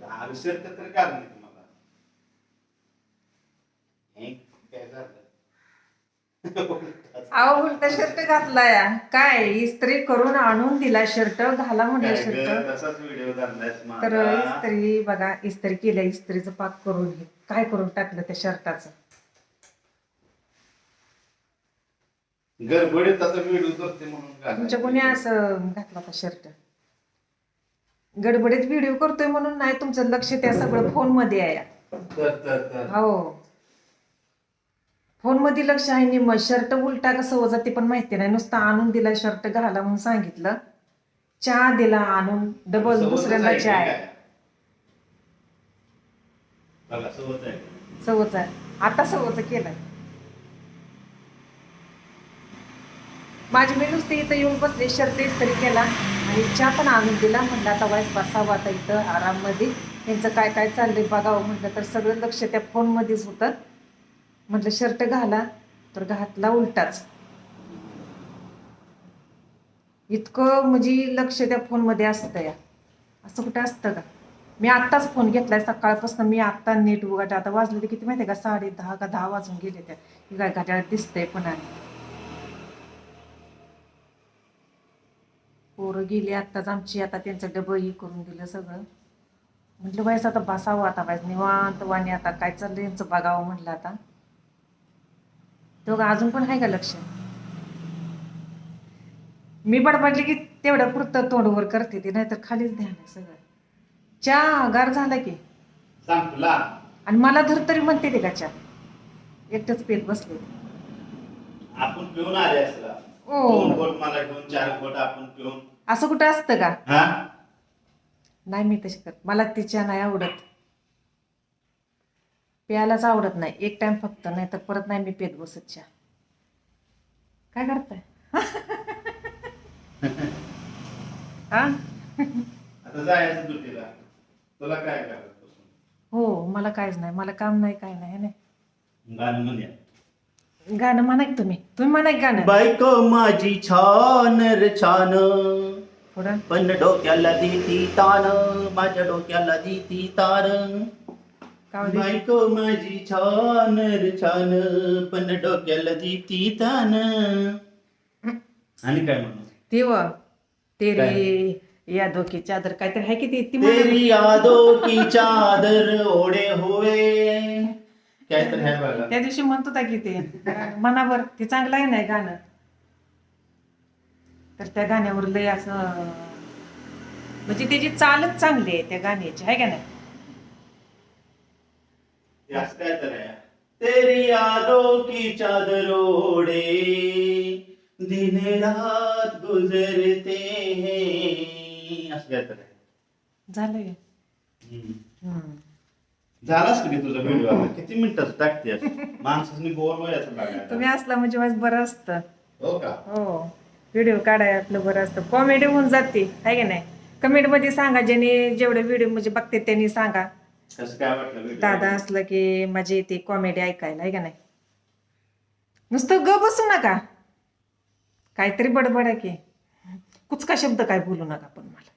Shirt तर काढ नाही तुम्हाला? अहो उलटा शर्ट घातलाय. काय इस्त्री करून आणून दिला शर्ट घाला ग, शर्ट. तसाच व्हिडिओ तर. इस्त्री बघा इस्त्री केल्या इस्त्रीचं पाक करून हे काय करून टाकलं त्या शर्टाचं? गडबडीत आता व्हिडिओ करते म्हणून घालायचं. तुमच्या कोणी असं घातला होता शर्ट. गडबडीत व्हिडिओ करतोय म्हणून नाही तुमचं लक्ष त्या सगळं फोनमध्ये आहे. तर तर तर. हो. फोनमध्ये लक्ष आहे नि मग शर्ट उलटा कसं होता ते पण माहिती नाही. नुसतं आणून दिला शर्ट घाला म्हणून सांगितलं. चहा दिला आणून डबल दुसऱ्यांदा चहा. सवच आहे. आता सवच केलंय. माझी मी नुसते इथं येऊन बसले शर्ट इस्त्री केला. आणि चहा पण आणून दिला. म्हणलं आता वाईस बसावं आता इथं आराममध्ये. त्यांचं काय काय चाललंय बघावं म्हटलं तर सगळं लक्ष त्या फोनमध्येच होतं. म्हटलं शर्ट घाला. तर घातला उलटाच. इतकं म्हणजे लक्ष त्या फोनमध्ये असतं या. असं कुठं असतं का? मी आत्ताच फोन घेतलाय सकाळपासून. मी आत्ता नीट उघडला. आता वाजले किती माहिती आहे का? साडे दहा का दहा वाजून गेले त्या. काय घड्याळ दिसतंय पण आणि गेली आत्ताच आमची आता त्यांचं डबं ही करून दिलं सगळं. म्हटलं बायस आता बसावं आता बायस निवांत वाणी आता काय चाललंय यांचं बघावं म्हटलं आता. तेव्हा अजून पण आहे का लक्ष? मी बडबडली की तेवढ्या पुरतं तोंडवर करते ती नाहीतर खालीच ध्यान आहे सगळं. चहा गार झाला की. आणि मला धर तरी म्हणते ते का चहा एकटंच पेत बसले आपण पिऊन आले दोन कोट मला घेऊन चार कोट आपण पिऊन. असं कुठं असतं का? हा? नाही मी तशी करत. मला ती चहा नाही आवडत. प्यायलाच आवडत नाही. एक टाइम फक्त नाही तर परत नाही मी पेत बसत चहा. काय करताय? हा? आता जायचं दुटीला. तुला काय करायचं? हो मला काहीच नाही. मला काम नाही काय नाही है नाही गाणं म्हणूया गाणं म्हणा की तुम्ही. तुम्ही म्हणा की गाणं. बायको माझी छान रे छान. पण डोक्याला देती तान माझ्या डोक्याला देती तार? बायको माझी छान रे छान पण डोक्याला देती तान आणि काय म्हणू? ती व तेरी या धोकी चादर काहीतरी आहे की ती ती म्हणा. तेरी यादो की चादर ओढे हुए तर बघा त्या दिवशी म्हणत होता की ते मनावर ते चांगलं आहे नाही गाणं? तर त्या गाण्यावर लय असं म्हणजे त्याची चालच चांगली आहे त्या गाण्याची आहे का नाही? तर यादों की चादर ओढ़े दिन रात गुजरते हैं. असं काय तर आहे. झालंय. झालाच कधी तुझा व्हिडिओ किती मिनिटाचं टाकते माणसाने बोर वयाचं तुम्ही असला म्हणजे वाज बरं असतं. हो का? हो. व्हिडिओ काढाय आपलं बरं असतं. कॉमेडी होऊन जाते आहे का नाही? कमेंटमध्ये सांगा ज्यांनी जेवढे व्हिडिओ म्हणजे बघते त्यांनी सांगा. कसं काय वाटलं video? दादा असलं की माझी येते कॉमेडी ऐकायला आहे का नाही? नुसतं ग बसू नका. काहीतरी बडबड आहे की. कुचका शब्द काय बोलू नका पण मला.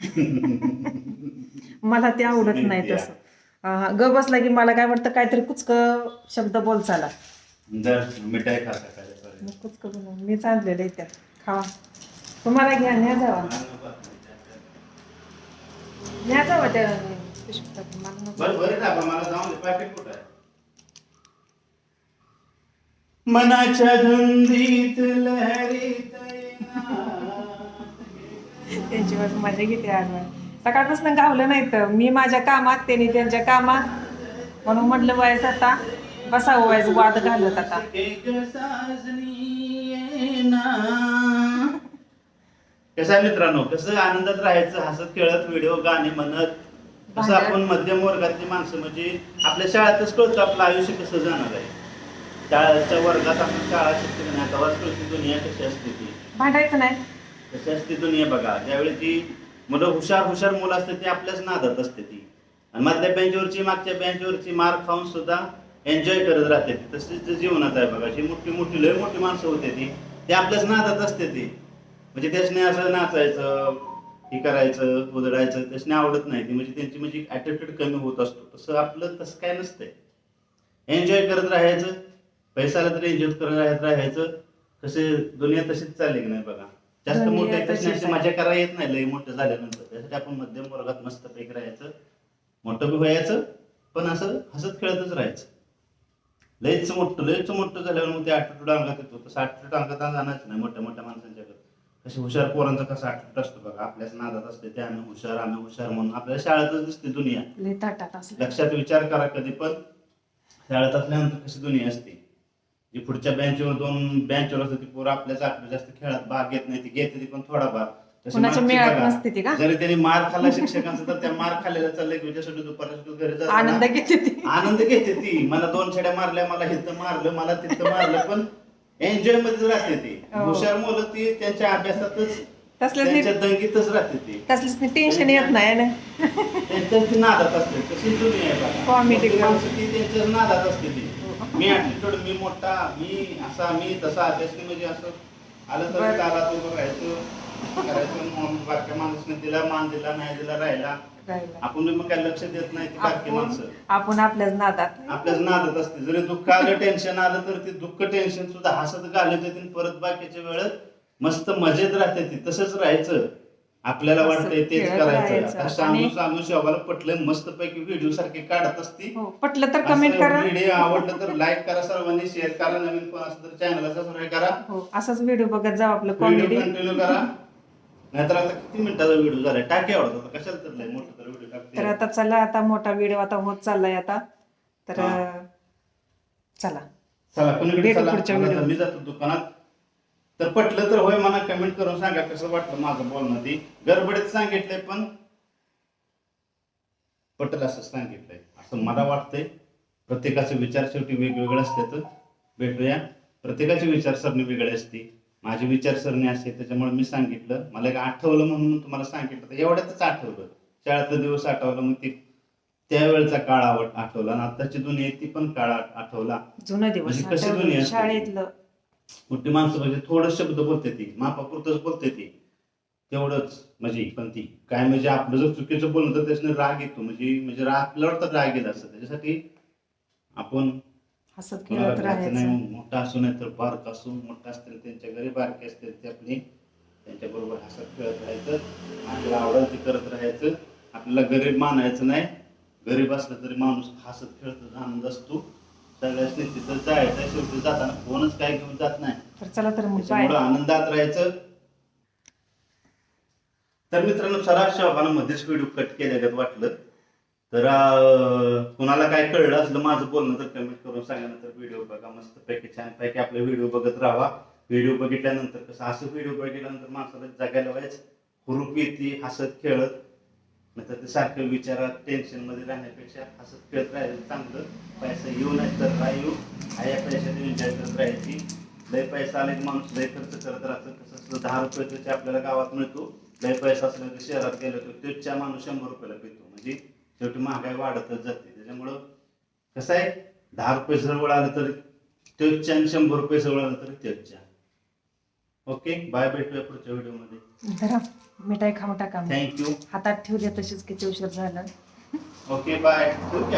मला ते आवडत नाही तसं. ग बसला की मला काय वाटतं काहीतरी कुचक शब्द बोल चाला मिठाई कुचक बोलू मी चाललेलं आहे त्यात. खावा तुम्हाला घ्या न्या जावा. न्या जावा त्या मनाच्या धुंदीत लहरीत येणार. त्यांची माझ्या किती आठवण सकाळपासून गावलं नाही तर मी माझ्या कामात त्यांनी त्यांच्या कामात. म्हणून म्हटलं वयस आता बसावं वयस वाद घालत आता. कसं आहे मित्रांनो? कसं आनंदात राहायचं हसत खेळत व्हिडिओ गाणे म्हणत. कसं. आपण मध्यम वर्गातली माणसं म्हणजे आपल्या शाळेतच कळतं आपलं आयुष्य कसं जाणार आहे. शाळेच्या वर्गात आपण शाळा शिकते नाही कळते दुनिया कशी असते ती? भांडायचं नाही. कशी असते दुनिया बघा. ज्यावेळी ती मुलं हुशार हुशार मुलं असते ती आपल्याच नादात असते ती. आणि मधल्या बेंचवरची मागच्या बेंचवरची मार खाऊन सुद्धा एन्जॉय करत राहते तसेच तशीच जीवनात आहे बघा. जी मोठी मोठी लय मोठी माणसं होते ती. ते आपल्याच नादात असते ती. म्हणजे त्याच्याने असं नाचायचं हे करायचं उधळायचं त्याच्याने आवडत नाही ती. म्हणजे त्यांची म्हणजे ॲटिट्यूड कमी होत असतो. तसं आपलं तसं काय नसतंय. एन्जॉय करत राहायचं. पैसाला तरी एन्जॉय करत राहत राहायचं. कसे दुनिया तशीच चालली की नाही बघा. जास्त मोठे तशी. मजा करायला येत नाही लई मोठं झाल्यानंतर. त्यासाठी आपण मध्यम वर्गात मस्त पैकी राहायचं मोठं बी व्हायचं पण असं हसत खेळतच राहायचं. लयच मोठं लयच मोठं झाल्यावर मग ते ॲटिट्यूड अंगात येतो. तसं ॲटिट्यूड अंगात जाणारच नाही मोठ्या मोठ्या माणसांच्याकडे कसे हुशार पोरांचा कसा ॲटिट्यूड असतो बघा. आपल्याच नादात असते ते आम्ही हुशार आम्ही हुशार म्हणून. आपल्याला शाळेतच दिसते दुनिया. लय ताटात असलं लक्षात विचार करा कधी पण. शाळेत असल्यानंतर कशी दुनिया असते. जी पुढच्या बेंचवर दोन बेंचवर असते ती पोरं आपल्याच आपल्या जास्त खेळात भाग घेत नाही ती घेते ती पण थोडाफार. तशी कुणाच्या मागची मेळात बघा. नसते ती का? जरी त्यांनी मार खाल्ला शिक्षकांचा तर त्या मार खाल्लेला चाललंय की उद्यासाठी दुपारच्या सुट्टीत घरी जाताना आनंद घेते ती. आनंद घेते ती. मला दोन छड्या मारल्या मला हिथं मारलं मला तिथं मारलं पण एन्जॉय मध्येच राहते ती. हो. हुशार मुलं ती त्यांच्या अभ्यासातच तसल्याच दंगीतच राहते ती. टेन्शन येत नाही ना? त्यांच्या नादात असते. कशी दुनिया आहे बघा. Comedy मोठी club. माणसं ती त्यांच्या नादात असते ती. मी ऍटिट्यूड मी मोठा मी असा मी तसा त्याची म्हणजे असं आलं तर. तालात उभं राहायचं करायचं बारक्या माणसाने दिला मान दिला नाही दिला राहिला. आपण मग काय लक्ष देत नाही ती बारकी आपण माणसं. आपण आपल्याच नादात आपल्याच नादात असते. जरी दुःख आलं टेन्शन आलं तर ते दुःख टेन्शन सुद्धा हसत घालत येते परत बाकीच्या वेळेत मस्त मजेत राहते ती तसंच राहायचं. आपल्याला वाटतंय तेच खेळत करायचं. राहायचं. आता सांगून आणि- सांगून शोभाला पटलं मस्त पैकी व्हिडिओ सारखे काढत असती हो पटलं तर कमेंट करा. व्हिडिओ आवडलं तर लाईक करा सर्वांनी शेअर करा. नवीन कोण असं तर चॅनलला सबस्क्राईब करा. हो असाच व्हिडिओ बघत जाऊ आपलं व्हिडिओ कॉमेडी कंटिन्यू करा. नाहीतर आता किती मिनिटाचा व्हिडिओ झालाय? टाके आवडत कशाला तर लय मोठा तर व्हिडिओ तर टाकते आता चला आता मोठा व्हिडिओ आता होत चाललाय आता. तर हा. चला. चला कोणीकडे चला? पुढच्या व्हिडिओ. मी जातो दुकानात. तर पटलं तर होय मला कमेंट करून सांगा कसं वाटलं माझं बोलणं ती. गडबडीत सांगितलंय पण पटल असं सांगितलंय. असं मला वाटतंय. प्रत्येकाचे विचार शेवटी वेगवेगळे असतात. भेटूया. प्रत्येकाची विचारसरणी वेगळी असते. माझी विचारसरणी असते त्याच्यामुळे मी सांगितलं. मला एक आठवलं म्हणून तुम्हाला सांगितलं. तर एवढ्यातच आठवलं. शाळेतला दिवस आठवला मग ते. त्यावेळचा काळ आवड आठवला. आणि आताची दुनिया ती पण काळ आठ- आठवला. जुनं दिवस म्हणजे कशी. दुनिया असते? शाळेतलं. मोठी माणसं म्हणजे थोडं शब्द बोलते ती मापापुरतच बोलते ती. तेवढंच म्हणजे पण ती काय म्हणजे आपलं जर चुकीचं बोललं तर त्याच्याने राग येतो म्हणजे म्हणजे राग आपल्याला वाटतं राग येत असतं त्याच्यासाठी आपण हसत कोणाला खेळत राहायचं नाही राहायचं. मोठा असू नाही तर बारक असू मोठा असतील त्यांच्या घरी बारके असतील ते आपली त्यांच्याबरोबर हसत खेळत राहायचं. आपल्याला आवडेल ते करत राहायचं. आपल्याला गरीब मानायचं नाही. गरीब असलं तरी माणूस हसत खेळत आनंद असतो. सगळ्याच तिथं जायचं शेवटी जाताना कोणच काय घेऊन जात नाही. तर चला तर मग आनंदात राहायचं. तर मित्रांनो शोभानं मध्येच व्हिडिओ कट केल्यागत वाटलं. तर अं, कुणाला काय कळलं असलं माझं बोलणं तर कमेंट करून सांगा नंतर व्हिडिओ बघा. मस्त पैकी छान पैकी आपले व्हिडिओ बघत राहा व्हिडिओ बघितल्यानंतर कसं असं व्हिडिओ बघितल्यानंतर माणसाला जगायला व्हायच हुरूप येते हसत खेळत. नंतर ते सारखं विचारात टेन्शनमध्ये राहण्यापेक्षा हसत खेळत राहायचं चांगलं. पैसा येऊ नाही तर नाही येऊ हा या पैशात एन्जॉय करत राहायची. लय पैसा आला की माणूस लय खर्च करत राहतं. तसं दहा रुपये त्याचे आपल्याला गावात मिळतो. लय पैसा असला की शहरात गेलो तर तोच माणूस शंभर रुपयाला पितो. म्हणजे शेवटी महागाई वाढतच जाते. त्याच्यामुळं कसं आहे दहा रुपये जवळ आलं तर तोच आणि शंभर रुपये जवळ आलं तर तोच ओके बाय भेटूया पुढच्या व्हिडिओमध्ये. धरा मिठाई खाऊ टाका थँक्यू हातात ठेवले तशीच किती उशीर झाला. ओके बाय ठेवू की